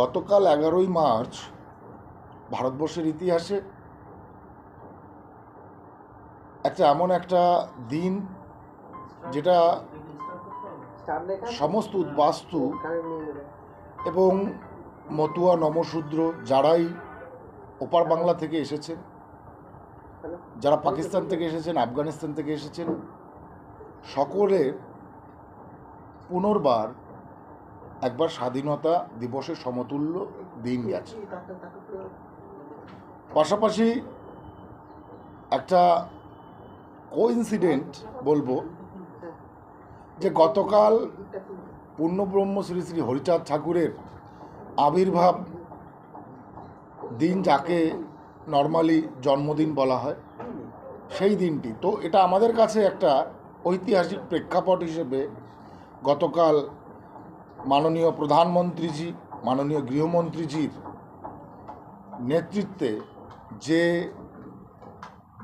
গতকাল এগারোই মার্চ ভারতবর্ষের ইতিহাসে একটা এমন একটা দিন যেটা সমস্ত উদ্বাস্তু এবং মতুয়া নমশূদ্র যারাই ওপার বাংলা থেকে এসেছেন, যারা পাকিস্তান থেকে এসেছেন, আফগানিস্তান থেকে এসেছেন, সকলের পুনর্বার একবার স্বাধীনতা দিবসের সমতুল্য দিন গেছে। পাশাপাশি একটা কোইন্সিডেন্ট বলব যে গতকাল পূর্ণব্রহ্ম শ্রী শ্রী হরিচাঁদ ঠাকুরের আবির্ভাব দিন যাকে নর্মালি জন্মদিন বলা হয়, সেই দিনটি। তো এটা আমাদের কাছে একটা ঐতিহাসিক প্রেক্ষাপট হিসেবে গতকাল মাননীয় প্রধানমন্ত্রীজি, মাননীয় গৃহমন্ত্রীজির নেতৃত্বে যে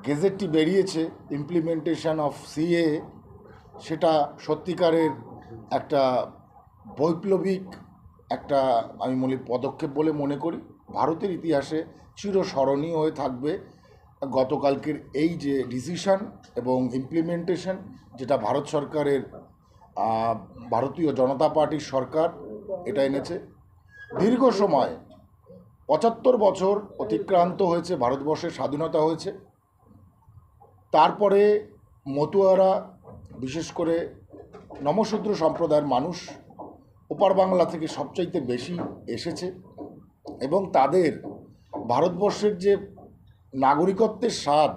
গেজেটটি বেরিয়েছে ইমপ্লিমেন্টেশন অফ সিএ সেটা সত্যিকারের একটা বৈপ্লবিক একটা, আমি মনে পদক্ষেপ বলে মনে করি। ভারতের ইতিহাসে চিরস্মরণীয় হয়ে থাকবে গতকালকের এই যে ডিসিশন এবং ইমপ্লিমেন্টেশন যেটা ভারত সরকারের ভারতীয় জনতা পার্টির সরকার এটা এনেছে। দীর্ঘ সময় পঁচাত্তর বছর অতিক্রান্ত হয়েছে, ভারতবর্ষের স্বাধীনতা হয়েছে। তারপরে মতুয়ারা, বিশেষ করে নমশূদ্র সম্প্রদায়ের মানুষ ওপার বাংলা থেকে সবচাইতে বেশি এসেছে এবং তাদের ভারতবর্ষের যে নাগরিকত্বের স্বাদ,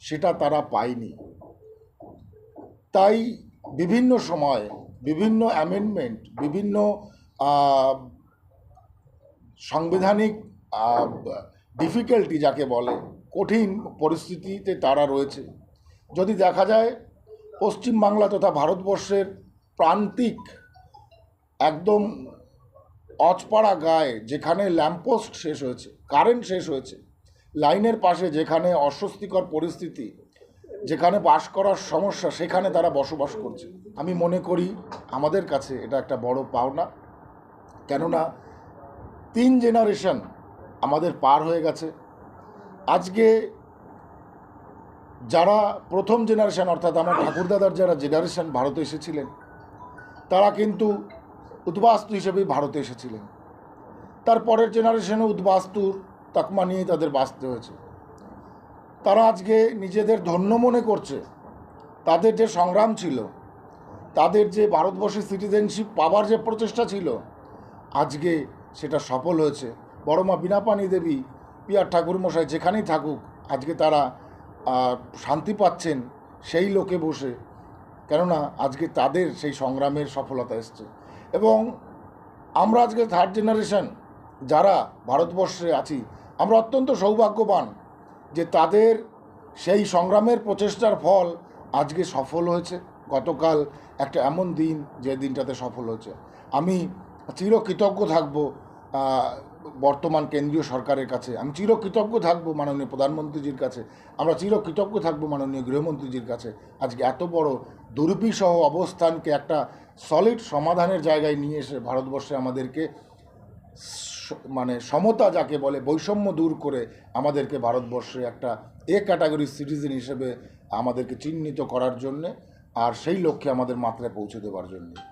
সেটা তারা পায়নি। তাই বিভিন্ন সময় বিভিন্ন অ্যামেন্ডমেন্ট বিভিন্ন সাংবিধানিক ডিফিকাল্টি যাকে বলে, কঠিন পরিস্থিতিতে তারা রয়েছে। যদি দেখা যায় পশ্চিমবাংলা তথা ভারতবর্ষের প্রান্তিক একদম অচপাড়া গায়ে যেখানে ল্যাম্পোস্ট শেষ হয়েছে কারেন্ট শেষ হয়েছে, লাইনের পাশে যেখানে অস্বস্তিকর পরিস্থিতি যেখানে বাস করার সমস্যা, সেখানে তারা বসবাস করছে। আমি মনে করি আমাদের কাছে এটা একটা বড় পাওনা। কেননা তিন জেনারেশন আমাদের পার হয়ে গেছে। আজকে যারা প্রথম জেনারেশন অর্থাৎ আমার ঠাকুরদাদার যারা জেনারেশন ভারতে এসেছিলেন, তারা কিন্তু উদ্বাস্তু হিসেবেই ভারতে এসেছিলেন। তার পরের জেনারেশনে উদ্বাস্তুর তকমা নিয়েই তাদের বাঁচতে হয়েছে। তারা আজকে নিজেদের ধন্য মনে করছে। তাদের যে সংগ্রাম ছিল, তাদের যে ভারতবর্ষের সিটিজেনশিপ পাওয়ার যে প্রচেষ্টা ছিল, আজকে সেটা সফল হয়েছে। বড় মা বিনাপানি দেবী পিয়ার ঠাকুর মশাই যেখানেই থাকুক, আজকে তারা শান্তি পাচ্ছেন সেই লোকে বসে। কেননা আজকে তাদের সেই সংগ্রামের সফলতা এসছে। এবং আমরা আজকে থার্ড জেনারেশন যারা ভারতবর্ষে আছি, আমরা অত্যন্ত সৌভাগ্যবান যে তাদের সেই সংগ্রামের প্রচেষ্টার ফল আজকে সফল হয়েছে। গতকাল একটা এমন দিন যে দিনটাতে সফল হয়েছে। আমি চিরকৃতজ্ঞ থাকব বর্তমান কেন্দ্রীয় সরকারের কাছে। আমি চিরকৃতজ্ঞ থাকব মাননীয় প্রধানমন্ত্রীজির কাছে। আমরা চিরকৃতজ্ঞ থাকব মাননীয় গৃহমন্ত্রীজির কাছে। আজকে এত বড় দুর্বিসহ অবস্থানকে একটা সলিড সমাধানের জায়গায় নিয়ে এসে ভারতবর্ষে আমাদেরকে মানে সমতা যাকে বলে, বৈষম্য দূর করে আমাদেরকে ভারতবর্ষে একটা এ ক্যাটাগরি সিটিজেন হিসেবে আমাদেরকে চিহ্নিত করার জন্যে, আর সেই লক্ষ্যে আমাদের মাত্রায় পৌঁছে দেওয়ার জন্য।